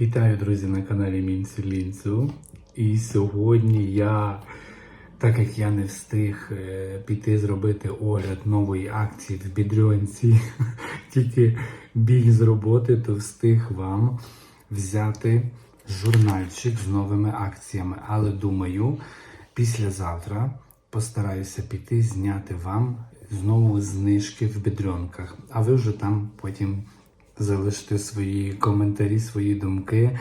Вітаю, друзі, на каналі Мінцю Лінцю. І сьогодні я, так як я не встиг е, піти зробити огляд нової акції в Бідрюанці, тільки біг з роботи, то встиг вам взяти журнальчик з новими акціями. Але думаю, післязавтра постараюся піти зняти вам знову знижки в бідрюнках. А ви вже там потім залиште свої коментарі, свої думки,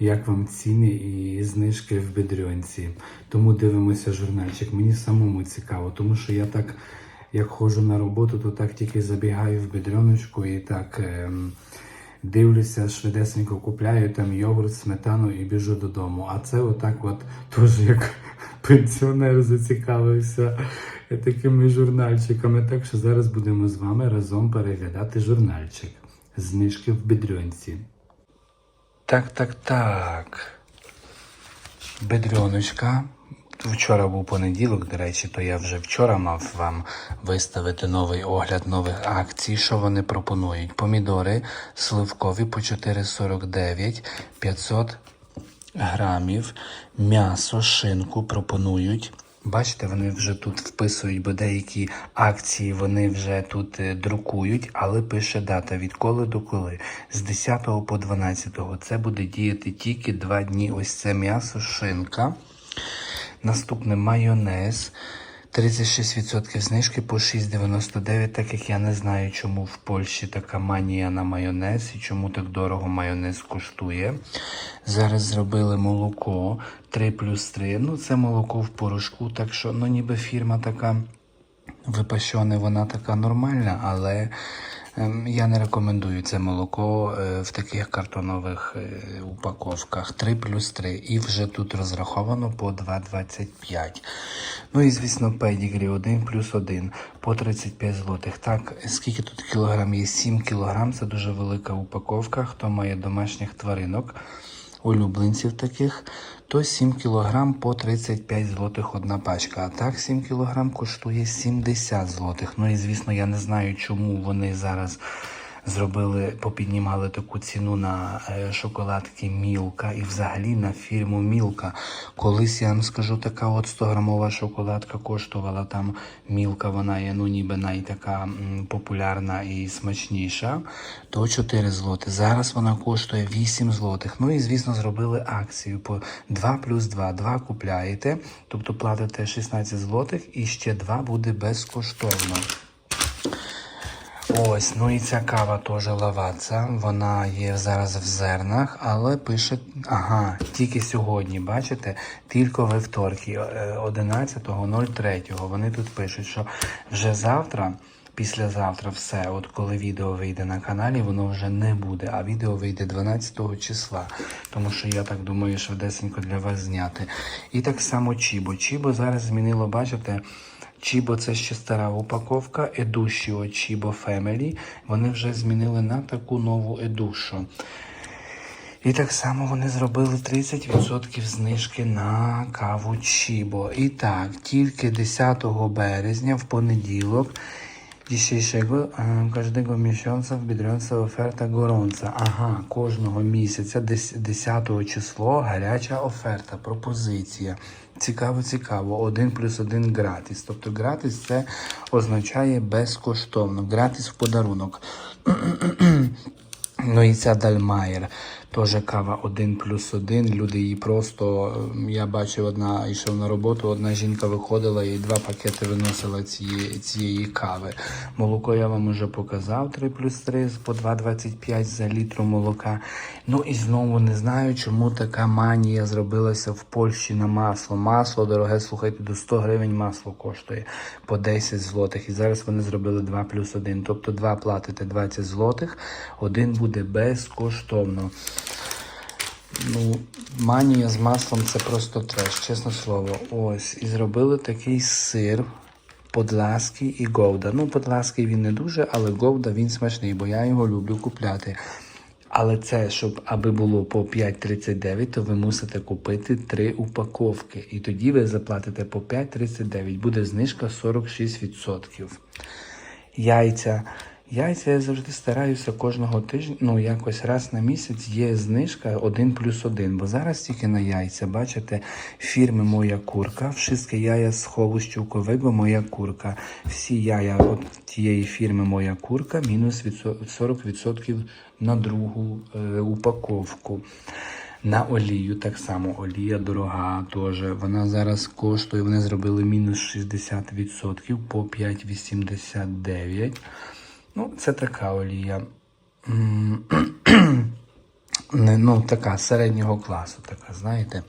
як вам ціни і знижки в бедрюнці. Тому дивимося журнальчик. Мені самому цікаво, тому що я так, як ходжу на роботу, то так тільки забігаю в бедрюночку і так. ем, Дивлюся, швидесенько купляю там йогурт, сметану і біжу додому. А це отак, от теж як пенсіонер зацікавився такими журнальчиками. Так що зараз будемо з вами разом переглядати журнальчик. Знижки в бедрюнці. Так, так, так. Бедрюночка. Вчора був понеділок, до речі, то я вже вчора мав вам виставити новий огляд нових акцій, що вони пропонують. Помідори сливкові по 4,49, 500 грамів. М'ясо, шинку пропонують. Бачите, вони вже тут вписують, бо деякі акції вони вже тут е, друкують, але пише дата відколи до коли. З 10 по 12. Це буде діяти тільки 2 дні. Ось це м'ясо, шинка. Наступне майонез. 36% знижки по 6,99, так як я не знаю, чому в Польщі така манія на майонез і чому так дорого майонез коштує. Зараз зробили молоко 3 плюс 3. Ну, це молоко в порошку, так що ну, ніби фірма така випащена, вона така нормальна, але я не рекомендую це молоко е, в таких картонових е, упаковках 3 плюс 3. І вже тут розраховано по 2,25. Ну і звісно, педігрі 1 плюс 1 по 35 злотих. Так, скільки тут кілограм є? 7 кілограм. Це дуже велика упаковка. Хто має домашніх тваринок, улюбленців таких, то 7 кг по 35 злотих одна пачка. А так 7 кг коштує 70 злотих. Ну і звісно, я не знаю, чому вони зараз зробили, попіднімали таку ціну на е, шоколадки Мілка і взагалі на фірму Мілка. Колись я вам скажу, така от 100 грамова шоколадка коштувала там Мілка, вона є ну ніби найтака популярна і смачніша, то 4 злоти. Зараз вона коштує 8 злотих. Ну і звісно зробили акцію по 2 плюс 2. 2 купляєте, тобто платите 16 злотих і ще 2 буде безкоштовно. Ось, ну і ця кава теж лаваца. Вона є зараз в зернах, але пише, ага, тільки сьогодні, бачите, тільки вівторки, е, 11.03. Вони тут пишуть, що вже завтра, післязавтра, все, от коли відео вийде на каналі, воно вже не буде, а відео вийде 12 числа. Тому що я так думаю, швидесенько для вас зняти. І так само Чібо. Чібо зараз змінило, бачите. Чібо це ще стара упаковка, Едушіо Чібо Family. Вони вже змінили на таку нову Едушу. І так само вони зробили 30% знижки на каву Чібо. І так, тільки 10 березня в понеділок dzisiejszego e, każdego miesiąca w Biedronce оферта gorąca. Ага, кожного місяця, дес- 10 число, гаряча оферта, пропозиція. Цікаво, цікаво. Один плюс один гратіс. Тобто гратіс це означає безкоштовно. Гратіс в подарунок. Ну і ця Дальмаєр. Теж кава 1 плюс 1. Люди її просто. ем, Я бачив, одна йшов на роботу, одна жінка виходила і два пакети виносила цієї, цієї кави. Молоко я вам уже показав 3 плюс 3 по 2,25 за літру молока. Ну і знову не знаю, чому така манія зробилася в Польщі на масло. Масло дороге, слухайте, до 100 гривень масло коштує по 10 злотих. І зараз вони зробили 2 плюс 1. Тобто 2 платите 20 злотих, один буде безкоштовно. Ну, манія з маслом це просто треш, чесне слово. Ось. І зробили такий сир. Подлаский і Говда. Ну, Подлаский він не дуже, але Говда він смачний, бо я його люблю купляти. Але це, щоб аби було по 5,39, то ви мусите купити 3 упаковки. І тоді ви заплатите по 5,39. Буде знижка 46%. Яйця Яйця я завжди стараюся кожного тижня, ну якось раз на місяць є знижка 1 плюс 1. Бо зараз тільки на яйця, бачите, фірми Моя курка, всі яя з хову щукового Моя курка. Всі яя от тієї фірми Моя курка мінус 40% на другу е, упаковку. На олію так само олія дорога теж. Вона зараз коштує, вони зробили мінус 60% по 5,89. Ну, це така олія. Ну, така середнього класу, така, знаєте.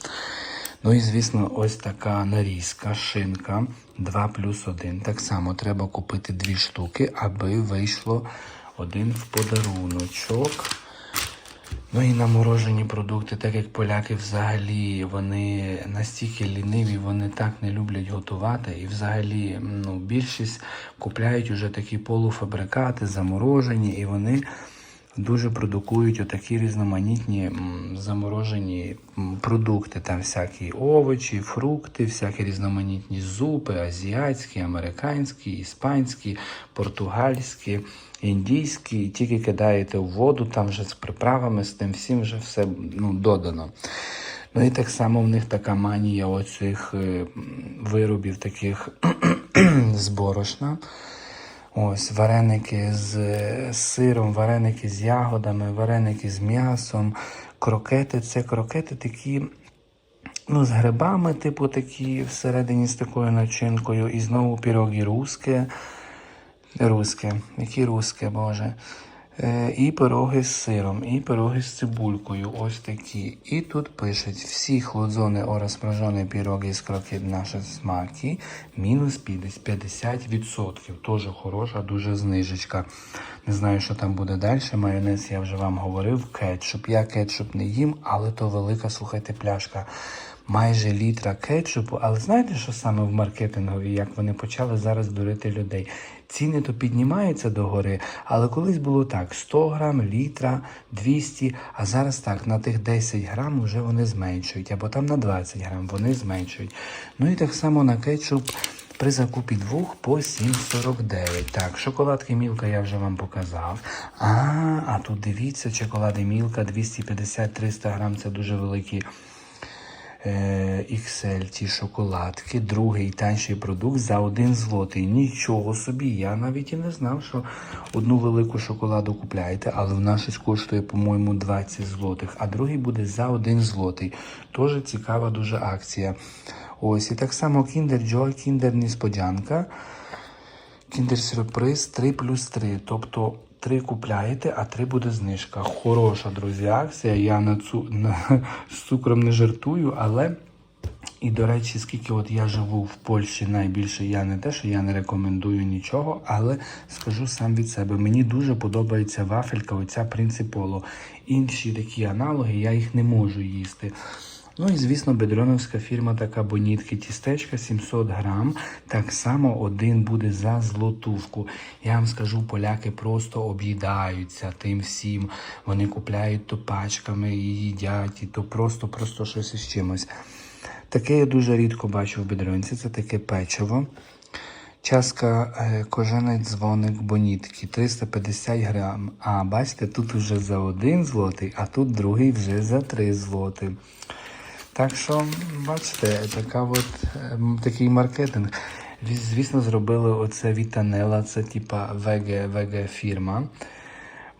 Ну і звісно, ось така нарізка, шинка 2 плюс 1. Так само треба купити дві штуки, аби вийшло один в подаруночок. Ну і наморожені продукти, так як поляки взагалі вони настільки ліниві, вони так не люблять готувати. І взагалі ну, більшість купляють уже такі полуфабрикати, заморожені, і вони дуже продукують отакі різноманітні заморожені продукти. Там всякі овочі, фрукти, всякі різноманітні зупи, азіатські, американські, іспанські, португальські, індійські. І тільки кидаєте в воду, там вже з приправами, з тим всім вже все ну, додано. Ну і так само в них така манія оцих е, виробів таких з борошна. Ось вареники з сиром, вареники з ягодами, вареники з м'ясом, крокети. Це крокети такі, ну, з грибами, типу такі всередині з такою начинкою. І знову піроги руски. Русське, які руске, Боже. Е, і пироги з сиром, і пироги з цибулькою. Ось такі. І тут пишуть всі хлодзони орозмражені піроги з крокет наші смаки. Мінус 50%. Тоже хороша, дуже знижечка. Не знаю, що там буде далі. Майонез я вже вам говорив. Кетчуп. Я кетчуп не їм, але то велика, слухайте, пляшка. Майже літра кетчупу, але знаєте, що саме в маркетингові, як вони почали зараз дурити людей? Ціни то піднімаються догори, але колись було так: 100 грам, літра, 200, а зараз так, на тих 10 грам вже вони зменшують, або там на 20 грам вони зменшують. Ну і так само на кетчуп при закупі двох по 7,49. Так, шоколадки Мілка я вже вам показав. А, а тут дивіться, шоколади Мілка 250-300 грам, це дуже великі XL ті шоколадки, другий танший продукт за один злотий. Нічого собі, я навіть і не знав, що одну велику шоколаду купляєте, але в нас щось коштує, по-моєму, 20 злотих, а другий буде за один злотий. Тоже цікава дуже акція. Ось, і так само Kinder Joy, Kinder Несподянка. Кіндер сюрприз 3 плюс 3. Тобто 3 купляєте, а 3 буде знижка. Хороша, друзі, акція. Я на цу... на... з цукром не жартую, але. І, до речі, скільки от я живу в Польщі найбільше, я не те, що я не рекомендую нічого, але скажу сам від себе. Мені дуже подобається вафелька, оця принциполо. Інші такі аналоги, я їх не можу їсти. Ну і звісно, бедроновська фірма така бонітки тістечка 700 грам. Так само один буде за злотувку. Я вам скажу, поляки просто об'їдаються тим всім. Вони купляють то пачками і їдять, і то просто, просто щось із чимось. Таке я дуже рідко бачу в бедронці. Це таке печиво. Часка е, кожаний дзвоник бонітки 350 грам. А бачите, тут вже за один злотий, а тут другий вже за 3 злоти. Так що, бачите, така от, ем, такий маркетинг. Звісно, зробили оце Вітанела, це типа веге, веге фірма.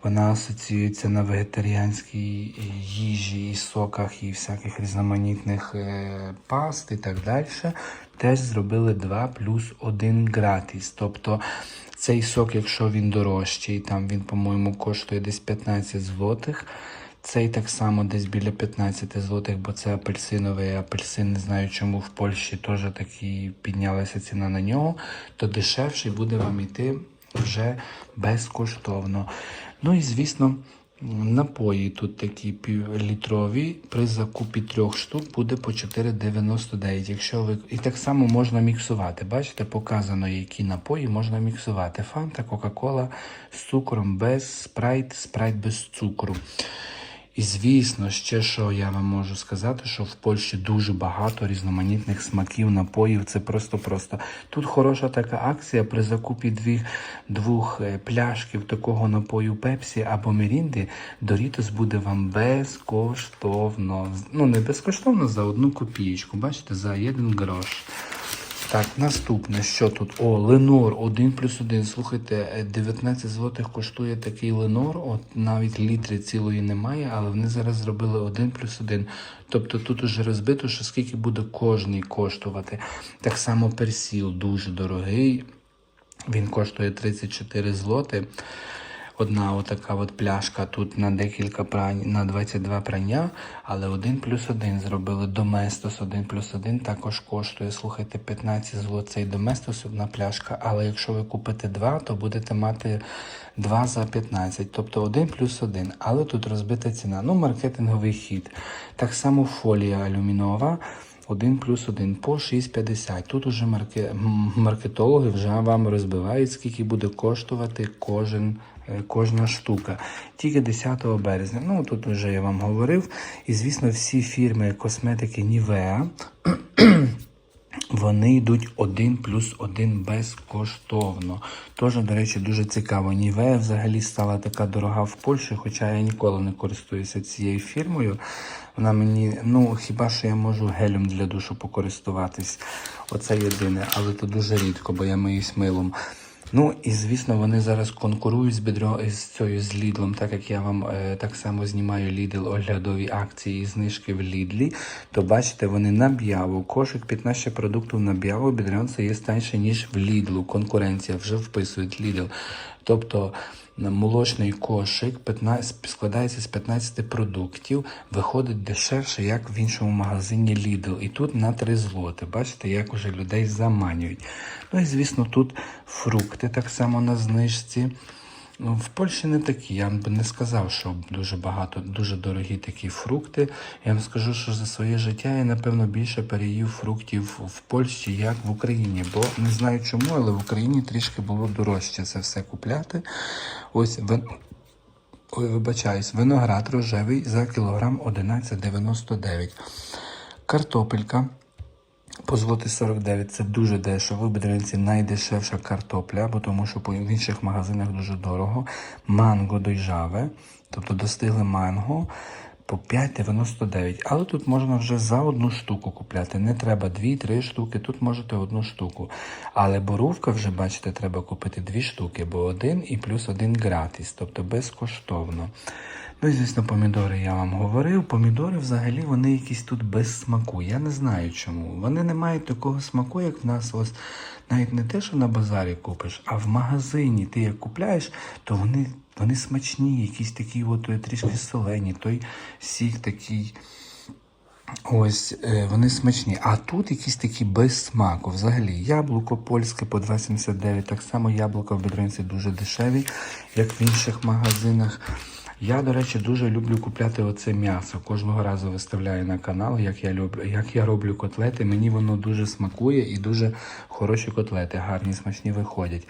Вона асоціюється на вегетаріанській їжі, і соках, і всяких різноманітних е, паст і так далі. Теж зробили 2 плюс 1 гратіс. Тобто цей сок, якщо він дорожчий, там він, по-моєму, коштує десь 15 злотих. Цей так само десь біля 15 злотих, бо це апельсиновий апельсин. Не знаю, чому в Польщі теж такі піднялася ціна на нього, то дешевший буде вам йти вже безкоштовно. Ну і звісно, напої тут такі півлітрові. При закупі трьох штук буде по 4,99. Якщо ви і так само можна міксувати. Бачите, показано, які напої можна міксувати. Фанта, Кока-Кола з цукром без спрайт, спрайт без цукру. І звісно, ще що я вам можу сказати, що в Польщі дуже багато різноманітних смаків, напоїв. Це просто-просто. Тут хороша така акція при закупі двох, двох е, пляшків такого напою Пепсі або Мірінди, Дорітос буде вам безкоштовно. Ну, не безкоштовно за одну копієчку. Бачите, за один грош. Так, наступне, що тут? О, Ленор 1 плюс 1. Слухайте, е, 19 злотих коштує такий Ленор. От навіть літри цілої немає, але вони зараз зробили 1 плюс 1. Тобто тут уже розбито, що скільки буде кожний коштувати. Так само персіл дуже дорогий. Він коштує 34 злоти. Одна отака от пляшка тут на декілька прань, на 22 прання, але 1 плюс 1 зробили Доместос 1 плюс 1 також коштує, слухайте, 15 злот цей Доместос одна пляшка, але якщо ви купите 2, то будете мати 2 за 15, тобто 1 плюс 1, але тут розбита ціна, ну маркетинговий хід. Так само фолія алюмінова. 1 плюс 1 по 6,50. Тут уже марке... маркетологи вже вам розбивають, скільки буде коштувати кожен, кожна штука. Тільки 10 березня. Ну тут вже я вам говорив. І звісно, всі фірми косметики Nivea вони йдуть один плюс один безкоштовно. Тож, до речі, дуже цікаво. Нівея взагалі стала така дорога в Польщі, хоча я ніколи не користуюся цією фірмою. Вона мені, ну хіба що я можу гелем для душу покористуватись. Оце єдине, але то дуже рідко, бо я миюсь милом. Ну і звісно, вони зараз конкурують з бідро з цією з Лідлом, так як я вам е, так само знімаю Лідл оглядові акції і знижки в Лідлі, то бачите, вони на б'яву. Кошик 15 продуктів наб'яву, б'яву це є станше, ніж в Лідлу. Конкуренція вже вписують Лідл. Тобто молочний кошик 15, складається з 15 продуктів, виходить дешевше, як в іншому магазині Lidl. І тут на 3 злоти. Бачите, як уже людей заманюють. Ну і звісно, тут фрукти так само на знижці. Ну, в Польщі не такі. Я б не сказав, що дуже багато, дуже дорогі такі фрукти. Я вам скажу, що за своє життя я, напевно, більше переїв фруктів в Польщі, як в Україні. Бо не знаю чому, але в Україні трішки було дорожче це все купляти. Ось вин... Ой, вибачаюсь, виноград рожевий за кілограм 11,99. Картопелька. По злоти 49 це дуже дешево. В Бедринці найдешевша картопля, бо тому що в інших магазинах дуже дорого. Манго дойжаве, тобто достигле манго по 5,99. Але тут можна вже за одну штуку купляти. Не треба 2-3 штуки, тут можете одну штуку. Але боровка вже, бачите, треба купити 2 штуки, бо один і плюс один гратіс, тобто безкоштовно. Ну звісно, помідори я вам говорив. Помідори взагалі вони якісь тут без смаку. Я не знаю чому. Вони не мають такого смаку, як в нас ось навіть не те, що на базарі купиш, а в магазині ти як купляєш, то вони, вони смачні, якісь такі от е, трішки солені, той сік такий. Ось е, вони смачні. А тут якісь такі без смаку. Взагалі, яблуко польське по 2,79. Так само яблуко в бедринці дуже дешеві, як в інших магазинах. Я, до речі, дуже люблю купляти оце м'ясо. Кожного разу виставляю на канал, як я люблю, як я роблю котлети. Мені воно дуже смакує і дуже хороші котлети, гарні, смачні виходять.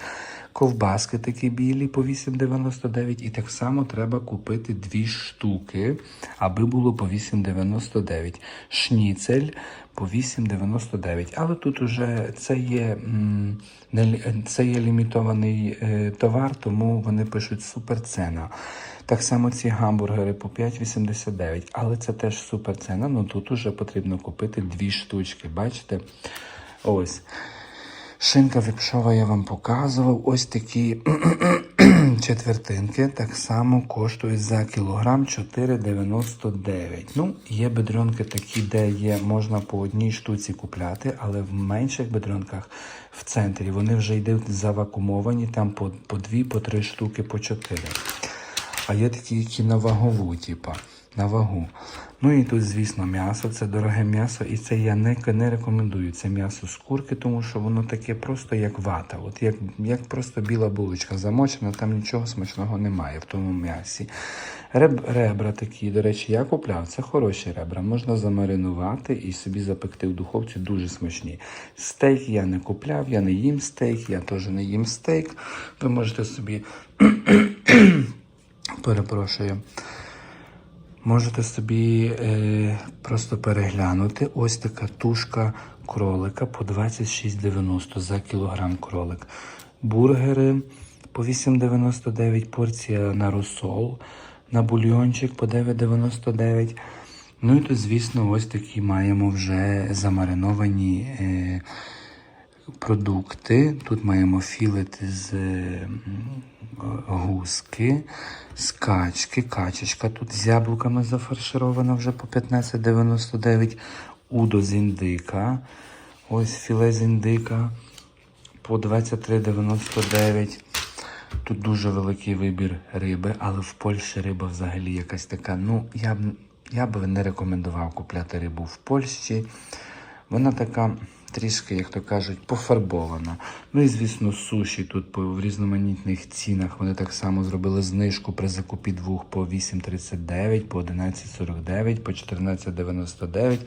Ковбаски такі білі по 8,99. І так само треба купити дві штуки, аби було по 8,99. Шніцель по 8,99. Але тут уже це є, це є лімітований е, товар, тому вони пишуть суперцена. Так само ці гамбургери по 5,89, але це теж суперцена. Ну тут уже потрібно купити дві штучки. Бачите? Ось. Шинка вікшова я вам показував. Ось такі четвертинки так само коштують за кілограм 4,99. Ну, є бедренки такі, де є, можна по одній штуці купляти, але в менших бедренках в центрі вони вже йдуть завакумовані, там по, по дві, по три штуки, по чотири. А є такі, які на вагову, типа, на вагу. Ну і тут, звісно, м'ясо, це дороге м'ясо, і це я не, не рекомендую. Це м'ясо з курки, тому що воно таке просто як вата. От як, як просто біла булочка замочена, там нічого смачного немає в тому м'ясі. Реб, ребра такі, до речі, я купляв. Це хороші ребра. Можна замаринувати і собі запекти в духовці дуже смачні. Стейк я не купляв, я не їм стейк, я теж не їм стейк. Ви можете собі перепрошую. Можете собі е, просто переглянути. Ось така тушка кролика по 26,90 за кілограм кролик. Бургери по 8,99 порція на розсол, на бульйончик по 9,99. Ну і тут, звісно, ось такі маємо вже замариновані е, продукти. Тут маємо філет з гуски, з качки, качечка тут з яблуками зафарширована вже по 15,99. Удо з індика. Ось філе з індика по 23,99. Тут дуже великий вибір риби, але в Польщі риба взагалі якась така. Ну, я б, я б не рекомендував купляти рибу в Польщі. Вона така трішки, як то кажуть, пофарбована. Ну і звісно, суші тут по в різноманітних цінах. Вони так само зробили знижку при закупі двох по 8,39, по 11,49, по 14,99,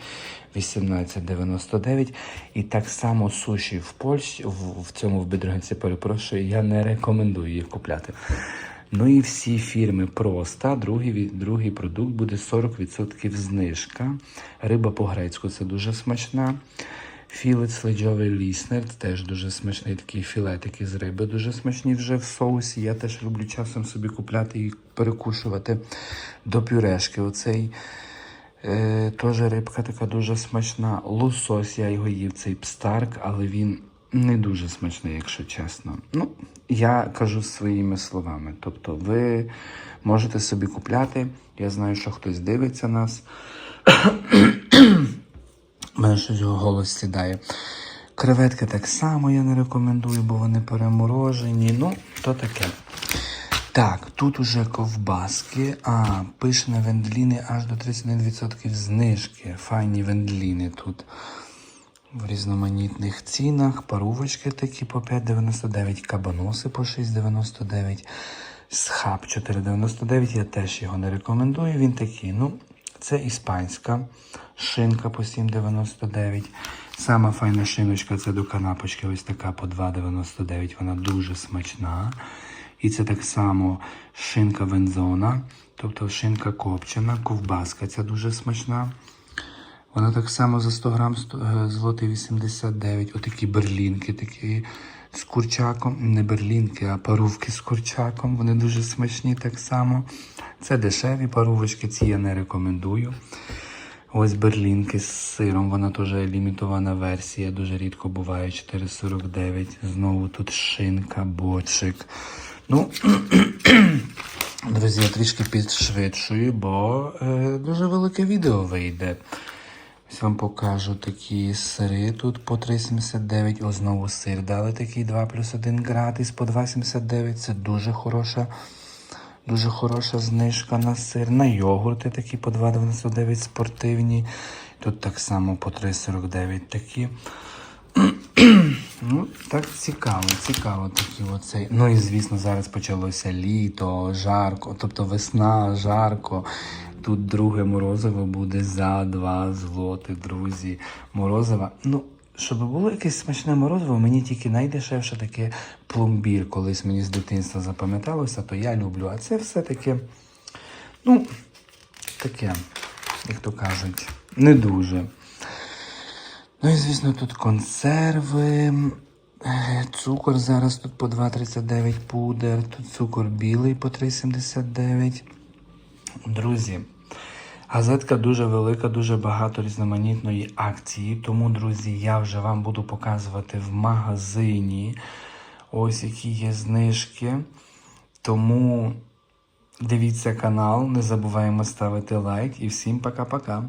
18,99. І так само суші в Польщі, в, в цьому в Бідроганці, перепрошую, я не рекомендую їх купляти. Ну і всі фірми просто. Другий, другий продукт буде 40% знижка. Риба по-грецьку це дуже смачна. Філет следжовий ліснер теж дуже смачний такий філетики з риби, дуже смачні вже в соусі. Я теж люблю часом собі купляти і перекушувати до пюрешки. Оцей е, теж рибка така дуже смачна. Лосось, я його їв, цей пстарк, але він не дуже смачний, якщо чесно. Ну, я кажу своїми словами. Тобто, ви можете собі купляти. Я знаю, що хтось дивиться нас. У мене голос сідає. Креветки так само я не рекомендую, бо вони переморожені. Ну, то таке. Так, тут уже ковбаски. А, пишне вендліни аж до 31% знижки. Файні вендліни тут. В різноманітних цінах. Парувочки такі по 5,99, кабаноси по 6,99, схаб 4,99. Я теж його не рекомендую. Він такий. Ну, це іспанська шинка по 7,99. Сама файна шиночка це до канапочки. Ось така по 2,99. Вона дуже смачна. І це так само шинка вензона, тобто шинка копчена, ковбаска ця дуже смачна. Вона так само за 100 грам е, злотий 89. Отакі берлінки, такі з курчаком. Не берлінки, а парувки з курчаком. Вони дуже смачні так само. Це дешеві парувочки, ці я не рекомендую. Ось берлінки з сиром, вона теж лімітована версія, дуже рідко буває 4,49. Знову тут шинка, бочик. Ну, друзі, я трішки підшвидшую, бо е, дуже велике відео вийде. Ось вам покажу такі сири тут по 3,79. Ось знову сир дали такий 2 плюс 1 гратис по 2,79. Це дуже хороша. Дуже хороша знижка на сир. На йогурти такі по 2,99 спортивні. Тут так само по 3,49 такі. Ну, так цікаво, цікаво такі оцей. Ну і звісно, зараз почалося літо, жарко, тобто весна, жарко. Тут друге морозиво буде за 2 злоти, друзі. Морозиво. Ну, щоб було якесь смачне морозиво, мені тільки найдешевше таке пломбір. Колись мені з дитинства запам'яталося, то я люблю. А це все таке, ну, таке, як то кажуть, не дуже. Ну і звісно, тут консерви. Цукор зараз тут по 2,39 пудер, тут цукор білий по 3,79. Друзі, газетка дуже велика, дуже багато різноманітної акції. Тому, друзі, я вже вам буду показувати в магазині. Ось які є знижки. Тому дивіться канал, не забуваємо ставити лайк і всім пока-пока.